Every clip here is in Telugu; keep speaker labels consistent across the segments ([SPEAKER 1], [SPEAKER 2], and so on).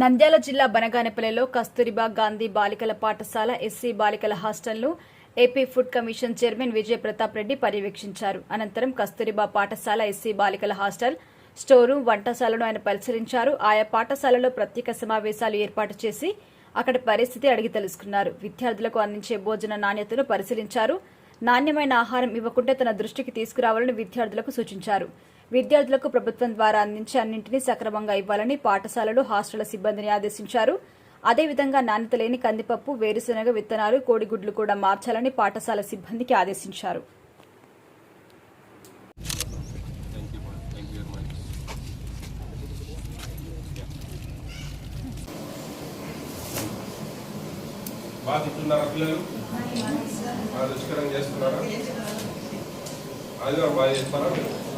[SPEAKER 1] నంద్యాల జిల్లా బనగానపల్లిలో కస్తూరిబా గాంధీ బాలికల పాఠశాల ఎస్సీ బాలికల హాస్టల్ను AP food commission chairman Vijaya Pratap Reddy పర్యవేక్షించారు. అనంతరం కస్తూరిబా పాఠశాల ఎస్సీ బాలికల హాస్టల్ స్టోరు వంటశాలను ఆయన పరిశీలించారు. ఆయా పాఠశాలలో ప్రత్యేక సమావేశాలు ఏర్పాటు చేసి అక్కడి పరిస్థితి అడిగి తెలుసుకున్నారు. విద్యార్థులకు అందించే భోజన నాణ్యతను పరిశీలించారు. నాణ్యమైన ఆహారం ఇవ్వకుంటే తన దృష్టికి తీసుకురావాలని విద్యార్థులకు సూచించారు. విద్యార్థులకు ప్రభుత్వం ద్వారా అందించే అన్నింటినీ సక్రమంగా ఇవ్వాలని పాఠశాలలు హాస్టళ్ళ సిబ్బందిని ఆదేశించారు. అదేవిధంగా నాణ్యత లేని కందిపప్పు వేరుశనగ విత్తనాలు కోడిగుడ్లు కూడా మార్చాలని పాఠశాల సిబ్బందికి ఆదేశించారు.
[SPEAKER 2] బాగా తింటున్నారా పిల్లలు. బాగా రుచికరంగా చేస్తున్నారా? ఆదివారం బాగా చేస్తారా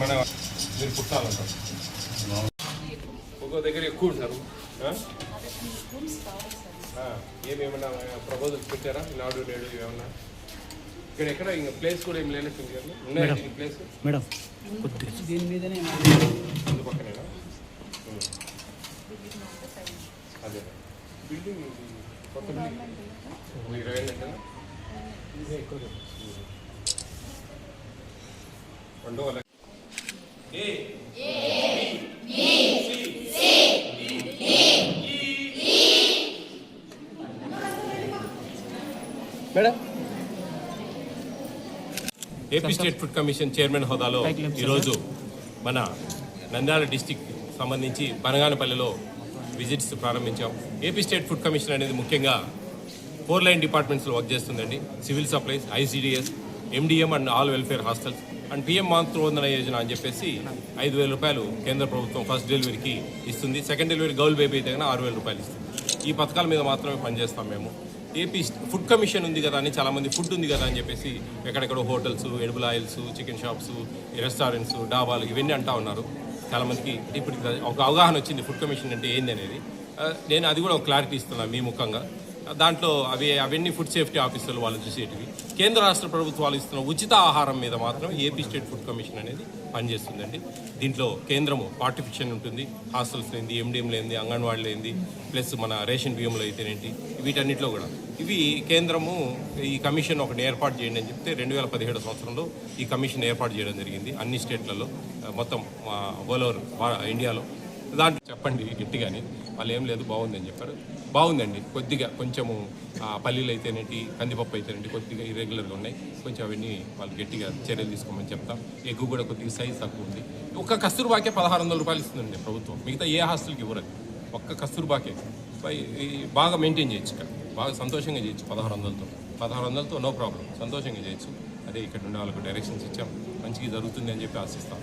[SPEAKER 2] మన మీరు పుట్టాలంటారు. ఒక్కో దగ్గర ఎక్కువ ఉంటారు. ఏమేమన్నా ప్రపోజల్స్ పెట్టారా? నాడు నేడు ఏమన్నా? ఇక్కడ ఎక్కడ? ఇంకా ప్లేస్ కూడా ఏం లేనట్టుంది కదా. ఉన్నాయా దీని ప్లేస్
[SPEAKER 3] మేడం.
[SPEAKER 4] దీని మీదనే
[SPEAKER 2] ముందు పక్కనేనా? ఉం. అదే. బిల్డింగ్ కొత్త బిల్డింగ్ ఇరవై ఏళ్ళు రెండో వాళ్ళ
[SPEAKER 4] madam?
[SPEAKER 2] AP state food commission chairman హోదాలో ఈరోజు మన నంద్యాల డిస్టిక్ సంబంధించి బనగానపల్లిలో విజిట్స్ ప్రారంభించాం. ఏపీ స్టేట్ ఫుడ్ కమిషన్ అనేది ముఖ్యంగా ఫోర్ లైన్ డిపార్ట్మెంట్స్లో వర్క్ చేస్తుందండి. Civil supplies ICDS MDM and all welfare hostels and PM Matru Vandana Yojana అని చెప్పేసి ఐదు వేల రూపాయలు కేంద్ర ప్రభుత్వం ఫస్ట్ డెలివరీకి ఇస్తుంది. సెకండ్ డెలివరీ గర్ల్ బేబీ అయితే ఆరు వేల రూపాయలు ఇస్తుంది. ఈ పథకాల మీద మాత్రమే పనిచేస్తాం మేము. ఏపీ ఫుడ్ కమిషన్ ఉంది కదా అని చాలామంది ఫుడ్ ఉంది కదా అని చెప్పేసి ఎక్కడెక్కడో hotels edible oils chicken shops restaurants డాబాలు ఇవన్నీ అంటా ఉన్నారు. చాలామందికి ఇప్పుడు ఒక అవగాహన వచ్చింది ఫుడ్ కమిషన్ అంటే ఏంది అనేది. నేను అది కూడా ఒక క్లారిటీ ఇస్తున్నాను మీ ముఖంగా. దాంట్లో అవి అవన్నీ ఫుడ్ సేఫ్టీ ఆఫీసర్లు వాళ్ళు చూసేటివి. కేంద్ర రాష్ట్ర ప్రభుత్వాలు ఇస్తున్న ఉచిత ఆహారం మీద మాత్రం ఏపీ స్టేట్ ఫుడ్ కమిషన్ అనేది పనిచేస్తుందండి. దీంట్లో కేంద్రము పార్టిఫిషన్ ఉంటుంది. హాస్టల్స్ లేనిది ఎండిఎం లేనిది అంగన్వాడీ లేనిది ప్లస్ మన రేషన్ బియ్యంలో అయితేనేంటి వీటన్నిటిలో కూడా. ఇవి కేంద్రము ఈ కమిషన్ ఒకటి ఏర్పాటు చేయండి అని చెప్తే రెండు వేల పదిహేడు సంవత్సరంలో ఈ కమిషన్ ఏర్పాటు చేయడం జరిగింది. అన్ని స్టేట్లలో మొత్తం ఓల్ ఓవర్ ఇండియాలో. దాంట్లో చెప్పండి గట్టిగాని. వాళ్ళు ఏం లేదు బాగుందని చెప్పారు. బాగుందండి. కొద్దిగా కొంచెము పల్లీలు అయితేనేంటి కందిపప్పు అయితేనేంటి కొద్దిగా ఇర్రెగ్యులర్గా ఉన్నాయి. కొంచెం అవన్నీ వాళ్ళు గట్టిగా చర్యలు తీసుకోమని చెప్తాం. ఎగ్గు కూడా కొద్దిగా సైజ్ తక్కువ ఉంది. ఒక్క కస్తూర్బాకే పదహారు వందల రూపాయలు ఇస్తుందండి ప్రభుత్వం. మిగతా ఏ హాస్టల్కి ఇవ్వరండి. ఒక్క కస్తూర్బాకే బాగా మెయింటైన్ చేయొచ్చు ఇక్కడ. బాగా సంతోషంగా చేయొచ్చు పదహారు వందలతో. పదహారు వందలతో నో ప్రాబ్లం సంతోషంగా చేయొచ్చు. అదే ఇక్కడ ఉండే వాళ్ళకు డైరెక్షన్స్ ఇచ్చాం. మంచిగా జరుగుతుంది అని చెప్పి ఆశిస్తాం.